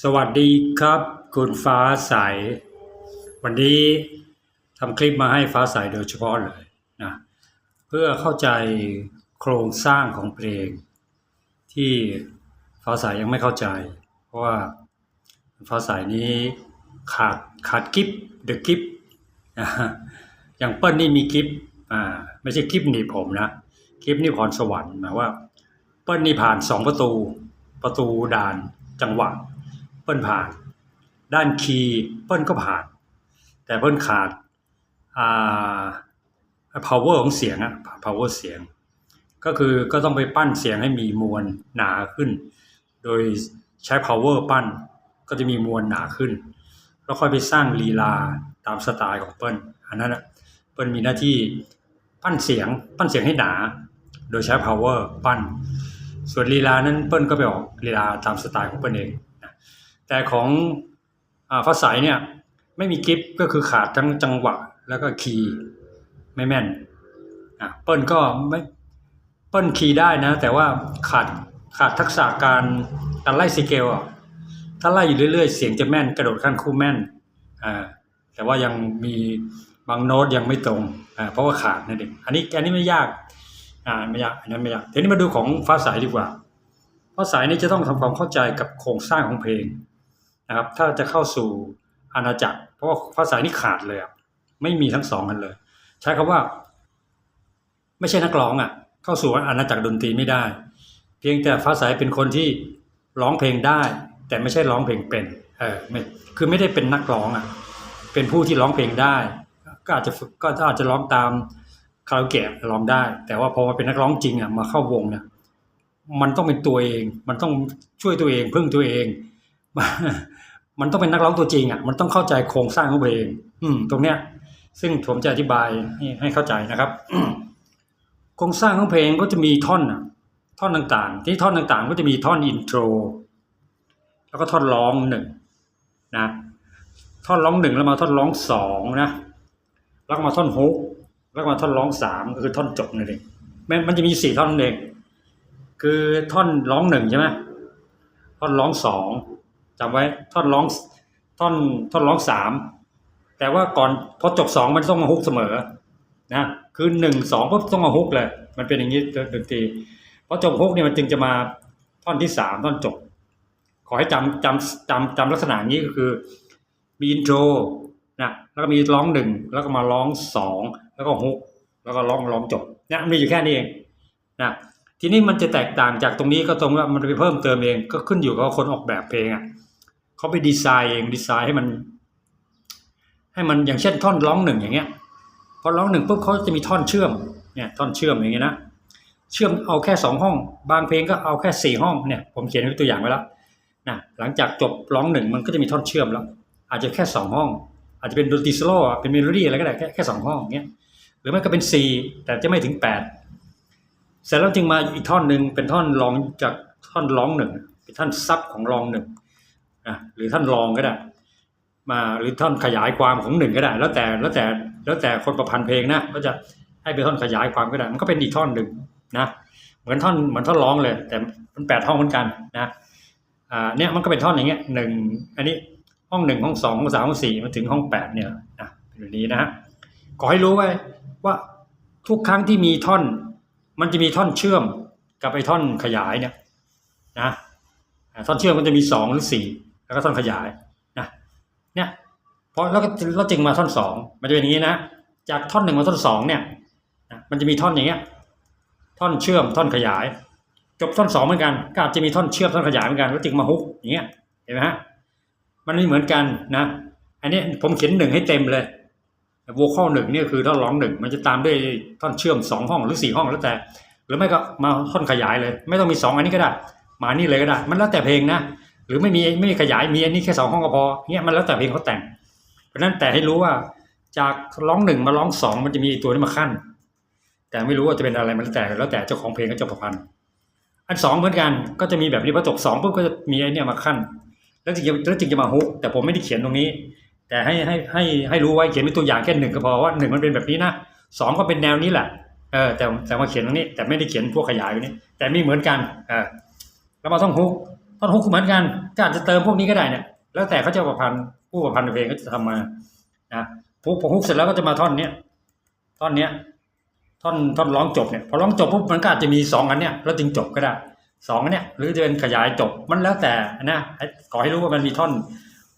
สวัสดีครับ คุณฟ้าใส วันนี้ทำคลิปมาให้ฟ้าใสโดยเฉพาะเลยนะเพื่อเข้าใจโครงสร้างของเพลง ที่ฟ้าใสยังไม่เข้าใจ เพราะว่าฟ้าใสนี้ขาดขาดกิฟเดอะกิฟนะอย่างเปิ้ลนี่มีกิฟอ่าไม่ใช่กิฟหนีผมนะกิฟนี่พรสวรรค์หมายว่า เปิ้ลนี่ผ่านสองประตูประตูด่านจังหวะ เปิ้ลผ่าน ด้านคีย์เปิ้ลก็ผ่าน แต่เปิ้ลขาดอ่า power ของเสียงอะ power เสียง ก็คือก็ต้องไปปั้นเสียงให้มีมวลหนาขึ้น โดยใช้ power ปั้นก็จะมีมวลหนาขึ้น แล้วค่อยไปสร้างลีลาตามสไตล์ของเปิ้ลอันนั้นอะเปิ้ลมีหน้าที่ปั้นเสียง ปั้นเสียงให้หนา โดยใช้ power ปั้น ส่วนลีลานั้นเปิ้ลก็ไปออกลีลาตามสไตล์ของเปิ้ลเอง แต่ของอ่าฟ้าใสเนี่ยไม่มีกิฟก็คือขาดทั้งจังหวะแล้วก็คีย์ไม่แม่นอะเปิ้ลก็ไม่เปิ้ลคีย์ได้นะ แต่ว่าขาดขาดทักษะการการไล่สเกลอะถ้าไล่อยู่เรื่อยๆ เสียงจะแม่นกระโดดขั้นคู่แม่นอ่าแต่ว่ายังมีบางโน้ตยังไม่ตรงอ่าเพราะว่าขาดนั่นเองอันนี้อันนี้ไม่ยากอ่าไม่ยากอันนั้นไม่ยากทีนี้มาดูของฟ้าใสดีกว่าฟ้าใสนี่จะต้องทำความเข้าใจกับโครงสร้างของเพลง นะครับ ถ้าจะเข้าสู่อาณาจักร เพราะว่าฟ้านี่ขาดเลยไม่มีทั้งสองกันเลย ใช้คำว่า ไม่ใช่นักร้องอะ เข้าสู่อาณาจักรดนตรีไม่ได้ เพียงแต่ฟ้าใสเป็นคนที่ร้องเพลงได้ แต่ไม่ใช่ร้องเพลงเป็นเออไม่คือไม่ได้เป็นนักร้องอะ เป็นผู้ที่ร้องเพลงได้ ก็อาจจะกก็อาจจะร้องตามคาราโอเกะร้องได้ แต่ว่าพอมาเป็นนักร้องจริงอะมาเข้าวงเนี่ยมันต้องเป็นตัวเอง มันต้องช่วยตัวเองพึ่งตัวเอง มันต้องเป็นนักร้องตัวจริงอะมันต้องเข้าใจโครงสร้างของเพลงอืม ตรงเนี้ย ซึ่งผมจะอธิบายให้ให้เข้าใจนะครับโครงสร้างของเพลงก็จะมีท่อนอะ ท่อนต่างๆ ที่ท่อนต่างๆ ก็จะมีท่อนอินโทรแล้วก็ท่อนร้องหนึ่งนะท่อนร้องหนึ่งแล้วมาท่อนร้องสองนะแล้วก็มาท่อนฮุกแล้วก็มาท่อนร้องสามก็คือท่อนจบนั่นเองมันมันจะมีสี่ท่อนนั่นเองคือท่อนร้องหนึ่งใช่ไหมท่อนร้องสอง จำไว้ท่อนร้องท่อนท่อนร้องสามแต่ว่าก่อนพอจบสองมันต้องมาฮุกเสมอนะคือหนึ่งสองก็ต้องมาฮุกเลย มันเป็นอย่างนี้ดนตรีพอจบฮุกเนี่ยมันจึงจะมาท่อนที่สามท่อนจบ ขอให้จำจำจำจำลักษณะงนี้ก็คือ มีอินโทรนะแล้วก็มีร้องหนึ่งแล้วก็มาร้องสองแล้วก็ฮุกแล้วก็ร้องร้องจบเนี่ยมีอยู่แค่นี้เองนะทีนี้มันจะแตกต่างจากตรงนี้ก็ตรงว่ามันไปเพิ่มเติมเองก็ขึ้นอยู่กับคนออกแบบเพลงอะ เขาไปดีไซน์เองดีไซน์ให้มัน ให้มันอย่างเช่นท่อนร้องหนึ่งอย่างเงี้ยพอร้องหนึ่งปุ๊บเขาจะมีท่อนเชื่อมเนี่ยท่อนเชื่อมอย่างเงี้ยนะเชื่อมเอาแค่สองห้อง บางเพลงก็เอาแค่สี่ห้องเนี่ยผมเขียนไว้ตัวอย่างไว้แล้วนะหลังจากจบร้องหนึ่งมันก็จะมีท่อนเชื่อมแล้ว อาจจะแค่สองห้อง อาจจะเป็นดนตรีโซโล่อะเป็นเมโลดี้อะไรก็ได้แค่แค่สองห้องเงี้ยหรือไม่ก็เป็น C แต่จะไม่ถึง8เสร็จแล้วจึงมาอีกท่อนหนึ่งเป็นท่อนร้องจากท่อนร้องหนึ่งเป็นท่อนซับของร้องหนึ่ง อะหรือท่อนรองก็ได้ มาหรือท่อนขยายความของหนึ่งก็ได้ แล้วแต่แล้วแต่แล้วแต่คนประพันธ์เพลงนะก็จะให้เป็นท่อนขยายความก็ได้ มันก็เป็นอีกท่อนหนึ่งนะเหมือนท่อนเหมือนท่อนร้องเลย แต่มันแปดห้องเหมือนกันนะอ่าเนี่ยมันก็เป็นท่อนอย่างเงี้ยหนึ่งอันนี้ห้องหนึ่งห้องสองห้องสามห้องสี่มาถึงห้องแปดเนี่ยนะเป็นแบบนี้นะฮะขอให้รู้ไว้ว่าทุกครั้งที่มีท่อน มันจะมีท่อนเชื่อมกับไอ้ท่อนขยายเนี่ยนะอ่าท่อนเชื่อมมันจะมีสองหรือสี่ แล้วก็ท่อนขยายนะเนี่ยพอแล้วก็แล้วจึงมาท่อนสองมันจะเป็นอย่างนี้นะจากท่อนหนึ่งมาท่อนสองเนี่ยนะมันจะมีท่อนอย่างเงี้ย ท่อนเชื่อมท่อนขยาย จบท่อนสองเหมือนกันก็อาจจะมีท่อนเชื่อมท่อนขยายเหมือนกันแล้วจึงมาฮุกอย่างเงี้ยเห็นไหมฮะมันไม่เหมือนกันนะ อันนี้ผมเขียนหนึ่งให้เต็มเลยโวคอลหนึ่งเนี่ยคือท่อนร้องหนึ่งมันจะตามด้วยท่อนเชื่อมสองห้องหรือสี่ห้องแล้วแต่ หรือไม่ก็มาท่อนขยายเลย ไม่ต้องมีสองอันนี้ก็ได้ มานี่เลยก็ได้ มันแล้วแต่เพลงนะ หรือไม่มีไม่มีขยายมีอันนี้แค่สองห้องก็พอเนี่ยมันแล้วแต่เพลงเขาแต่ง เพราะนั้นแต่ให้รู้ว่าจากร้องหนึ่งมาร้องสองมันจะมีตัวนี้มาขั้น แต่ไม่รู้ว่าจะเป็นอะไรมันแล้วแต่แล้วแต่เจ้าของเพลงกับเจ้าประพันธ์อันสองเหมือนกันก็จะมีแบบนี้พอจบสองปุ๊บก็จะมีไอ้เนี่ยมาขั้น แล้วจึงจะแล้วจึงจะมาฮุกแต่ผมไม่ได้เขียนตรงนี้ แต่ให้ให้ให้ให้รู้ไว้เขียนเป็นตัวอย่างแค่หนึ่งก็พอว่าหนึ่งมันเป็นแบบนี้นะสองก็เป็นแนวนี้แหละเออแต่แต่มาเขียนตรงนี้ แต่ไม่ได้เขียนพวกขยายไว้นี้ แต่ม่เหมือนกันเออแล้วมาท่อนฮุก ท่อนฮุกเหมือนกันก็อาจจะเติมพวกนี้ก็ได้เนี่ยแล้วแต่เขาจะประพันธ์ผู้ประพันธ์เพลงก็จะทำมานะฮุกพอฮุกเสร็จแล้วก็จะมาท่อนเนี้ยท่อนเนี้ยท่อนท่อนร้องจบเนี่ยพอร้องจบปุ๊บมันก็อาจจะมีสองอันเนี้ยแล้วจึงจบก็ได้สองอันเนี้ยหรือจะเป็นขยายจบมันแล้วแต่นะขอให้รู้ว่ามันมีท่อน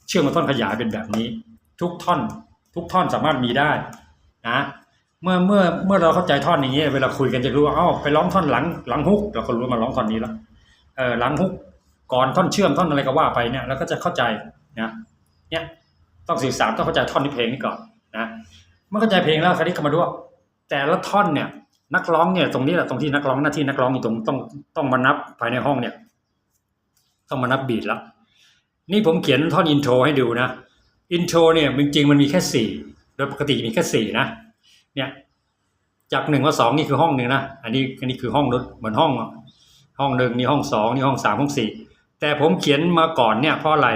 เชื่อมกับท่อนขยายเป็นแบบนี้ ทุกท่อน ทุกท่อนสามารถมีได้นะเมื่อเมื่อเมื่อเราเข้าใจท่อนอย่างนี้ เวลาคุยกันจะรู้ว่าอ้าไปร้องท่อนหลังหลังฮุกเราก็รู้ว่ามาร้องท่อนนี้แล้วเออหลังฮุก ก่อนท่อนเชื่อมท่อนอะไรก็ว่าไปเนี่ยเราก็จะเข้าใจนะเนี่ยต้องสื่อสารต้องเข้าใจท่อนในเพลงนี้ก่อนนะเมื่อเข้าใจเพลงแล้วคราวนี้ก็มาดูว่าแต่ละท่อนเนี่ย นักร้องเนี่ยตรงนี้แหละตรงที่นักร้องหน้าที่นักร้องอยู่ตรงต้องต้องมานับภายในห้องเนี่ย ต้องมานับบีทแล้วนี่ผมเขียนท่อนอินโทรให้ดูนะอินโทรเนี่ยจริงๆมันมีแค่สี่โดยปกติมีแค่สี่นะเนี่ยจากหนึ่งมาสองนี่คือห้องหนึ่งนะอันนี้อันนี้คือห้องรถเหมือนห้อง ห้องหนึ่งนี่ห้องสองนี่ห้องสามห้องสี่ แต่ผมเขียนมาก่อนเนี่ยเพราะอะไร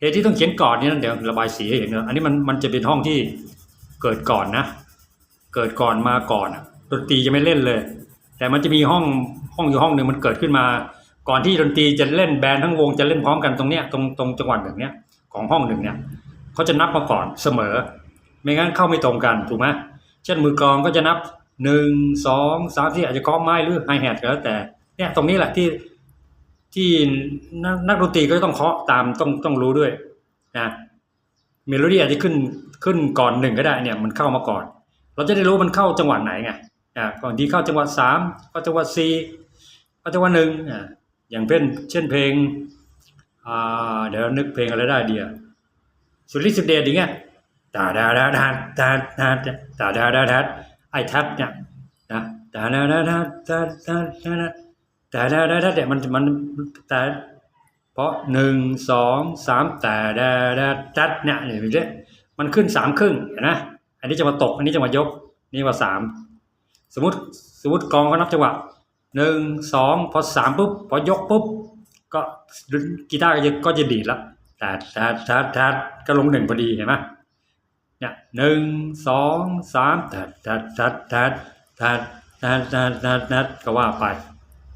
เหตุที่ต้องเขียนก่อนนี่นั่นเดี๋ยวระบายสีให้เห็นนะอันนี้มันมันจะเป็นห้องที่เกิดก่อนนะ เกิดก่อนมาก่อนดนตรีจะไม่เล่นเลย แต่มันจะมีห้องห้องอยู่ห้องหนึ่งมันเกิดขึ้นมา ก่อนที่ดนตรีจะเล่นแบนด์ทั้งวงจะเล่นพร้อมกันตรงเนี้ยตรงตรงจังหวัดแบบเนี้ยของห้องหนึ่งเนี่ยเขาจะนับมาก่อนเสมอ ไม่งั้นเข้าไม่ตรงกันถูกไหมเช่นมือกลองก็จะนับหนึ่งสองสามที่อาจจะเคาะไม้หรือไฮแฮทก็แล้วแต่เนี่ยตรงนี้แหละที่ ที่นักนักดนตรีก็ต้องเคาะตามต้องต้องรู้ด้วยนะเมโลดี้อาจจะขึ้นขึ้นก่อนหนึ่งก็ได้เนี่ยมันเข้ามาก่อน เราจะได้รู้มันเข้าจังหวะไหนไงอ่าก่อนที่เข้าจังหวะสามเข้าจังหวะสี่เข้าจังหวะหนึ่งอ่าอย่างเช่นเช่นเพลงอ่าเดี๋ยวนึกเพลงอะไรได้เดียวสุดฤทธิ์สุดเดชอย่างเงี้ยตาดาดาดาดาดาตาดาดาดาไอ้ทัดเนี่ยนะตาดาดาดาตาตา แต่แล้วถ้าแต่มันมันแต่เพราะหนึ่งสองสามแต่แดดจัดเนี่ยเนี่ยอย่เงี้ยมันขึ้นสามครึ่งเห็นะอันนี้จะมาตก อันนี้จะมายก นี่ว่าสามสมมติสมมติกองเขานับจังหวะหนึ่งสองพอสามปุ๊บพอยกปุ๊บก็กีตาร์ก็จะก็จะดีดละแต่แต่แต่แต่ก็ลงหนึ่งพอดีเห็นไหมเนี่ยหนึ่งสองสามแต่แต่แต่แต่แต่แต่แต่ก็ว่าไป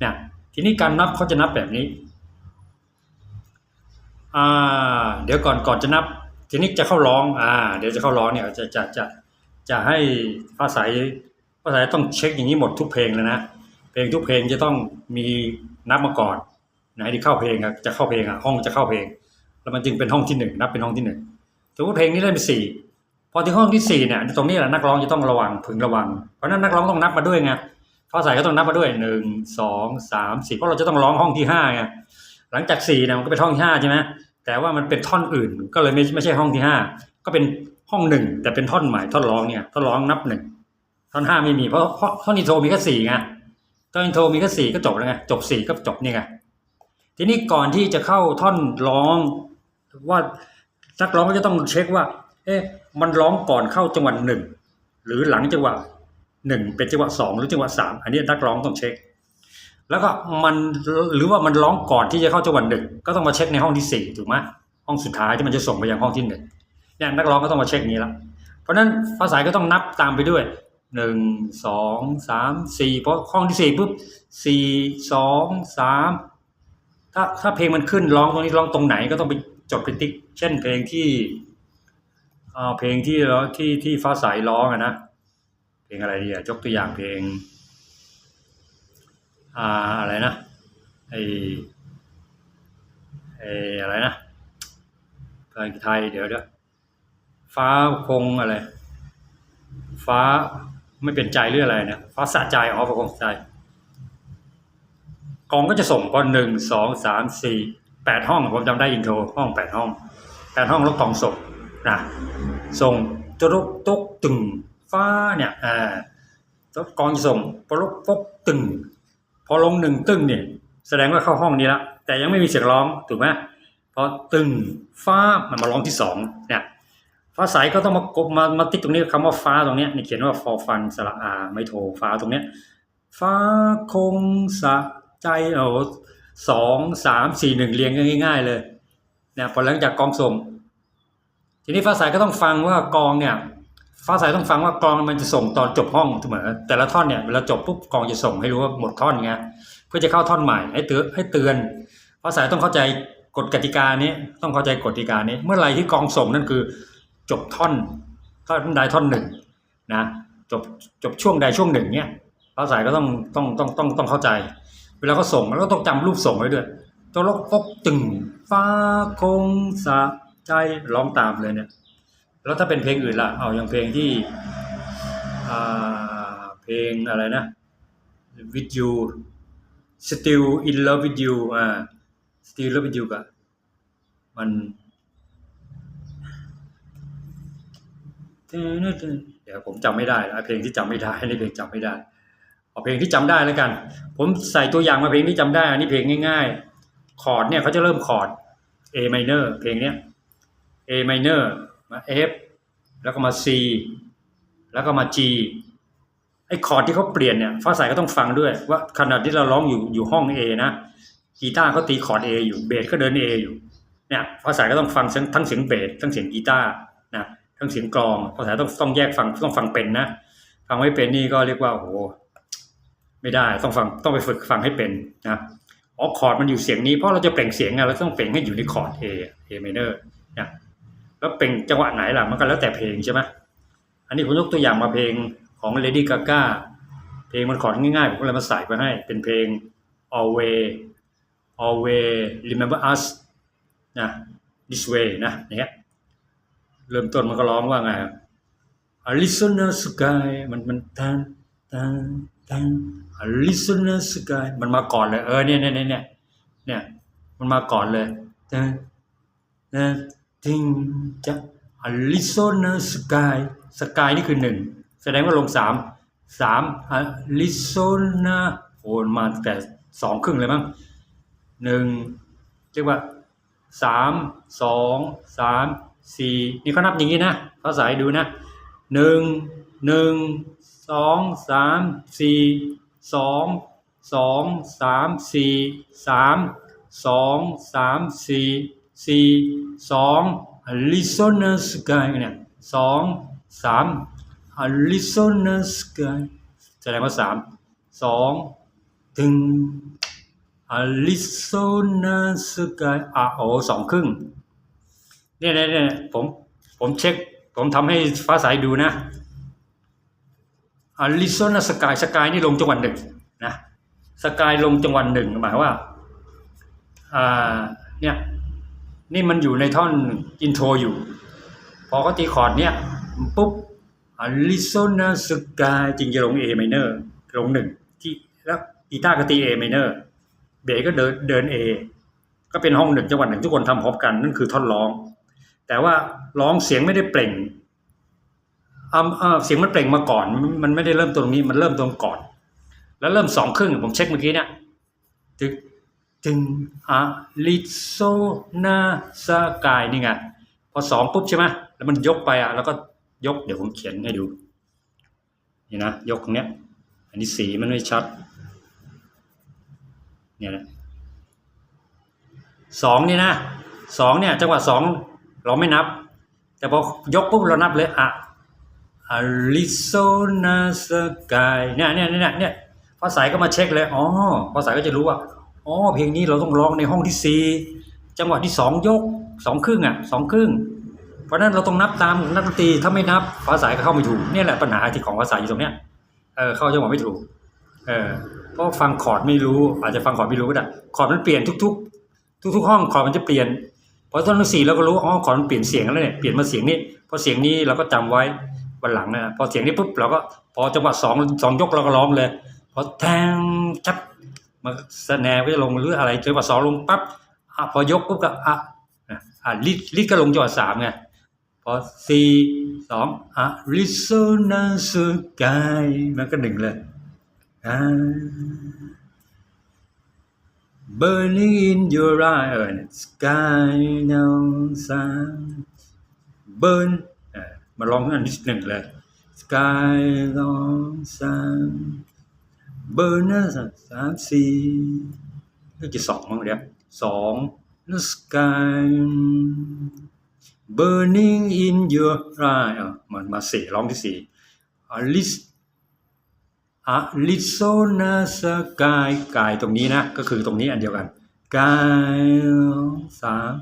เนี่ยทีนี้การนับเขาจะนับแบบนี้อ่าเดี๋ยวก่อนก่อนจะนับ ทีนี้จะเข้าร้องอ่าเดี๋ยวจะเข้าร้องเนี่ยจะจะจะจะให้ภาษาภาษาต้องเช็คอย่างนี้หมดทุกเพลงเลยนะเพลงทุกเพลงจะต้องมีนับมาก่อนไหนที่เข้าเพลงอะจะเข้าเพลงอะห้องจะเข้าเพลง แล้วมันจึงเป็นห้องที่หนึ่งนับเป็นห้องที่หนึ่งสมมติเพลงนี้เล่นไปสี่พอถึงห้องที่สี่เนี่ยตรงนี้แหละนักร้องจะต้องระวังพึงระวัง เพราะฉะนั้นนักร้องต้องนับมาด้วยไง ฟ้าใสก็ต้องนับมาด้วยหนึ่งสองสามสี่เพราะเราจะต้องร้องห้องที่ห้าไงหลังจากสี่เนี่ยมันก็เป็นห้องที่ห้าใช่ไหมแต่ว่ามันเป็นท่อนอื่นก็เลยไม่ไม่ใช่ห้องที่ห้าก็เป็นห้องหนึ่งแต่เป็นท่อนใหม่ท่อนร้องเนี่ยท่อนร้องนับหนึ่งท่อนห้าไม่มีเพราะเพราะท่อนอินโทรมีแค่สี่ไงท่อนอินโทรมีแค่สี่ก็จบแล้วไงจบสี่ก็จบนี่ไงทีนี้ก่อนที่จะเข้าท่อนร้องว่านักร้องก็จะต้องเช็คว่า เอ๊ะมันร้องก่อนเข้าจังหวะหนึ่งหรือหลังจังหวะ หนึ่งเป็นจังหวะสองหรือจังหวะสามอันนี้นักร้องต้องเช็ค แล้วก็มันหรือว่ามันร้องก่อนที่จะเข้าจังหวะหนึ่งก็ต้องมาเช็คในห้องที่สี่ถูกไหมห้องสุดท้ายที่มันจะส่งไปยังห้องที่หนึ่งเนี่ยนักร้องก็ต้องมาเช็คนี้ละเพราะนั้นภาษาก็ต้องนับตามไปด้วยหนึ่งสองสามสี่เพราะห้องที่สี่ปุ๊บสี่สองสามถ้าถ้าเพลงมันขึ้นร้องตรงนี้ร้องตรงไหนก็ต้องไปจดไปติ๊ก เช่นเพลงที่อ่าเพลงที่ที่ที่ฟ้าใสร้องอะนะ ลงอะไรดีอะยกตัวอย่างเพลงอ่าอะไรนะไอไออะไรนะเพลงไทยเดี๋ยวเดี๋ยวฟ้าคงอะไร ฟ้าไม่เป็นใจหรืออะไรนี่ยฟ้าสะใจอ๋อฟ้าคงใจกองก็จะส่งก่อนหนึ่งสองสามสี่แปดห้องผมจำได้อินโทรห้องแปดห้องแปดห้องแล้วกองส่งนะส่งตุกตุกตึง ฟ้าเนี่ยอ่าแล้วกองส่งปลุกปกตึง พอลงหนึ่งตึงเนี่ยแสดงว่าเข้าห้องนี้ละแต่ยังไม่มีเสียงร้องถูกไหมพอตึงฟ้ามันมาร้องที่สองเนี่ยฟ้าใสก็ต้องมากบมามาติดตรงนี้คำว่าฟ้าตรงเนี้ยนี่เขียนว่าฟอฟันสระอาไม่โทฟ้าตรงเนี้ยฟ้าคงสะใจโอ้โหสองสามสี่หนึ่งเรียงง่าย ๆ เลยเนี่ยพอหลังจากกองส่งทีนี้ฟ้าใสก็ต้องฟังว่ากองเนี่ย ฟ้าใสต้องฟังว่ากองมันจะส่งตอนจบห้องเสมอแต่ละท่อนเนี่ยเวลาจบปุ๊บกองจะส่งให้รู้ว่าหมดท่อนไงเพื่อจะเข้าท่อนใหม่ให้เตือนให้เตือนฟ้าใสต้องเข้าใจกฎกติกานี้ต้องเข้าใจกฎกติกานี้ เมื่อไรที่กองส่งนั่นคือจบท่อนท่อนใดท่อนหนึ่งนะจบจบช่วงใดช่วงหนึ่งเนี่ยฟ้าใสก็ต้องต้องต้องต้องต้องเข้าใจ เวลาเขาส่งแล้วต้องจำรูปส่งไว้ด้วยตัวลกกตึงฟ้าคงสะใจร้องตามเลยเนี่ย แล้วถ้าเป็นเพลงอื่นล่ะเอาอย่างเพลงที่เพลงอะไรนะ with you still in love with you อ่า still in love with you กะมันเดี๋ยวผมจำไม่ได้เพลงที่จำไม่ได้นี่เพลงจำไม่ได้เอาเพลงที่จำได้แล้วกัน ผมใส่ตัวอย่างมาเพลงที่จำได้ อันนี้เพลงง่ายๆ คอร์ดเนี่ยเขาจะเริ่มคอร์ด A minor เพลงเนี้ย A minor มา F แล้วก็มา C แล้วก็มา G ไอ้คอร์ดที่เขาเปลี่ยนเนี่ยฟ้าใสก็ต้องฟังด้วย ว่าขณะที่เราร้องอยู่อยู่ห้อง A นะกีตาร์เขาตีคอร์ด A อยู่เบสก็เดิน A อยู่เนี่ยฟ้าใสก็ต้องฟังทั้งทั้งเสียงเบสทั้งเสียงกีตาร์นะทั้งเสียงกลองฟ้าใสต้องต้องแยกฟังต้องฟังเป็นนะ ฟังไม่เป็นนี่ก็เรียกว่าโอ้โหไม่ได้ต้องฟังต้องไปฝึกฟังให้เป็นนะอ๋อคอร์ดมันอยู่เสียงนี้เพราะเราจะเปล่งเสียงไงเราต้องเปล่งให้อยู่ในคอร์ด A A minor นะ แล้วเปล่งจังหวะไหนล่ะมันก็แล้วแต่เพลงใช่ไหมอันนี้ผมยกตัวอย่างมาเพลงของ Lady Gaga เพลงมันคอดง่ายๆผมก็เลยมาใส่ไปให้ เป็นเพลง Always Always Remember Us นะ This Way นะอย่างเงี้ยเริ่มต้นมันก็ร้องว่าไง Arizona Sky มันมันตันตันตัน Arizona Sky มันมาก่อนเลย เออเนี่ยเนี่ยเนี่ยเนี่ยเนี่ยมันมาก่อนเลยตันตัน ทิงจะ Arizona Sky Sky นี่คือหนึ่งแสดงว่าลงสามสาม Arizona โอ้มาแต่สองครึ่งเลยมั้งหนึ่งเรียกว่าสามสองสามสี่นี่เขานับอย่างนี้นะภาษาให้ดูนะหนึ่งหนึ่งสองสามสี่สองสองสามสี่สามสองสามสี่ สี่สองอลิโซนาสกายเนี่ยสองสามอลิโซนาสกายแสดงว่าสามสองถึงอลิโซนาสกายอะโอ้สองครึ่งเนี่ยเนี่ยเนี่ยผมผมเช็ค ผมทำให้ฟ้าใสดูนะอาริโซนาสกายสกายนี่ลงจังหวัดหนึ่งนะสกายลงจังหวัดหนึ่งหมายว่าอ่าเนี่ย นี่มันอยู่ในท่อนอินโทรอยู่ พอเขาตีคอร์ดเนี่ยปุ๊บอาริโซนาสกายจริงจะลง A minor ลงหนึ่งที่แล้วกีตาร์ก็ตี A minor เบสก็เดินเดิน A ก็เป็นห้องหนึ่งจังหวัดหนึ่งทุกคนทำพร้อมกันนั่นคือท่อนร้อง แต่ว่าร้องเสียงไม่ได้เปล่งเสียงมันเปล่งมาก่อน มันมันไม่ได้เริ่มตรงนี้มันเริ่มตรงก่อน แล้วเริ่มสองครึ่งผมเช็คเมื่อกี้เนี่ย ตึกตึงอะลิโซนาสกายนี่ไงพอสองปุ๊บใช่ไหมแล้วมันยกไปอะ แล้วก็ยกเดี๋ยวผมเขียนให้ดู นี่นะ ยกตรงเนี้ย อันนี้สีมันไม่ชัด เนี่ยนะสองนี่นะสองเนี่ยจังหวะสองเราไม่นับ แต่พอยกปุ๊บเรานับเลยอะอาริโซนาสกายเนี่ยเนี่ยเนี่ยเนี่ยภาษาก็มาเช็คเลย อ๋อภาษาก็จะรู้ว่า อ๋อเพลงนี้เราต้องร้องในห้องที่สี่จังหวะที่สองยกสองครึ่งอะสองครึ่ง เพราะนั้นเราต้องนับตามนักดนตรีถ้าไม่นับภาษาก็เข้าไม่ถูกเนี่ยแหละปัญหาที่ของภาษาอยู่ตรงเนี้ยเออเข้าจังหวะไม่ถูกเออเพราะฟังคอร์ดไม่รู้ อาจจะฟังคอร์ดไม่รู้ก็ได้คอร์ดมันเปลี่ยนทุก ๆ ทุก ๆ ห้องคอร์ดมันจะเปลี่ยนพอต้นสี่เราก็รู้อ๋อคอร์ดมันเปลี่ยนเสียงแล้วเนี่ยเปลี่ยนมาเสียงนี้พอเสียงนี้เราก็จำไว้วันหลังนะพอเสียงนี้ปุ๊บเราก็พอจังหวะสองสองยกเราก็ร้องเลยพอแทงชับ มันแสแนก็จะลงหรืออะไรจังหวะสองลงปั๊บพอยกปุ๊บก็อะอะลิดลิดก็ลงจังหวะสามไงพอสี่สองอะลิโซนาสกายมันก็หนึ่งเลยอ่า Burning in your eye เออ sky now sun burn มาร้องอันที่หนึ่งเลย sky now sun burn นะสามสี่ก็จะสองมั้งเดี๋ยวสอง the sky burning in your eye เออมันมาสี่ร้องที่สี่ Alice อะลิโซนาสกายกายตรงนี้นะ ก็คือตรงนี้อันเดียวกัน sky สาม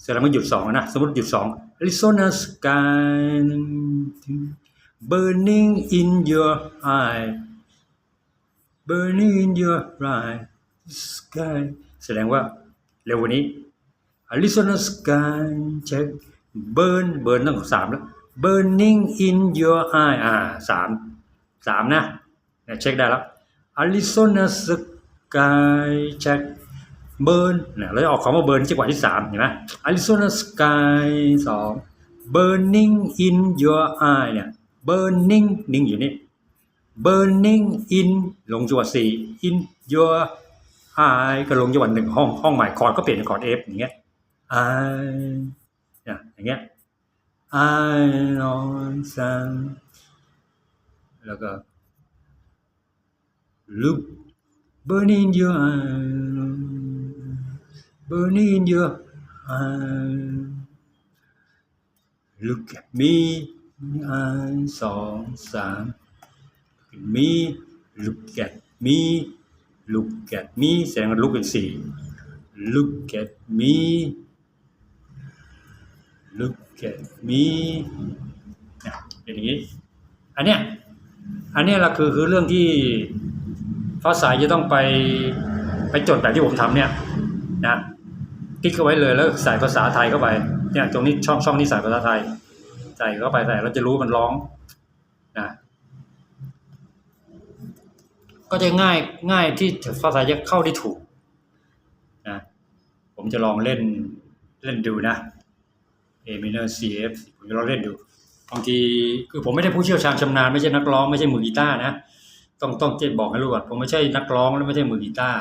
เสร็จแล้วมันหยุดสองนะ สมมติหยุดสอง Arizona sky burning in your eye burning in your eye sky แสดงว่าเร็วว่านี้ Arizona sky check burn burn ตั้งสามแล้ว burning in your eye อ่าสามสามนะเนี่ยเช็คได้แล้ว Arizona sky check burn เนี่ยเราจะออกคำว่า burn จังหวะที่สามเห็นไหม Arizona sky สอง burning in your eye เนี่ย burning นิ่งอยู่นี่ burning in ลงจังหวะสี่ in your eye ก็ลงจังหวะหนึ่งห้องห้องใหม่คอร์ดก็เปลี่ยนเป็นคอร์ด F อย่างเงี้ย I เนี่ยอย่างเงี้ย I on sun แล้วก็ look burning in your eye burning in your eye look at me I สองสาม me look at me look at me แสดงว่า look เป็นสี่ look at me look at me นี่เป็นอย่างนี้ อันเนี้ย อันเนี้ยละคือคือเรื่องที่ฟ้าสายจะต้องไปไปจดแบบที่ผมทำเนี่ยนะคลิกเข้าไว้เลยแล้วใส่ภาษาไทยเข้าไปเนี่ยตรงนี้ช่องช่องนี้ใส่ภาษาไทยใส่เข้าไปใส่เราจะรู้มันร้องนะ ก็จะง่ายง่ายที่ภาษาจะเข้าได้ถูกนะผมจะลองเล่นเล่นดูนะ A minor C F ผมจะลองเล่นดูบางทีคือผมไม่ได้ผู้เชี่ยวชาญชำนาญไม่ใช่นักร้องไม่ใช่มือกีตาร์นะต้องต้องเจ็บบอกให้รู้ก่อนผมไม่ใช่นักร้องและไม่ใช่มือกีตาร์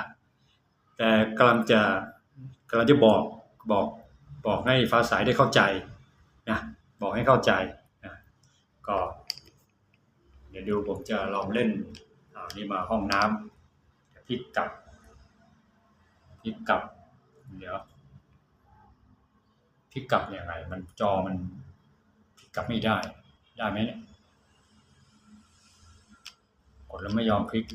แต่กำลังจะกำลังจะบอกบอกบอกให้ฟ้าสายได้เข้าใจนะบอกให้เข้าใจนะก็ เดี๋ยวดูผมจะลองเล่น นี่มาห้องน้ำพลิกกลับพลิกกลับ เดี๋ยวพลิกกลับยังไง มันจอมันพลิกกลับไม่ได้ ได้ไหมเนี่ยกดแล้วไม่ยอมพลิก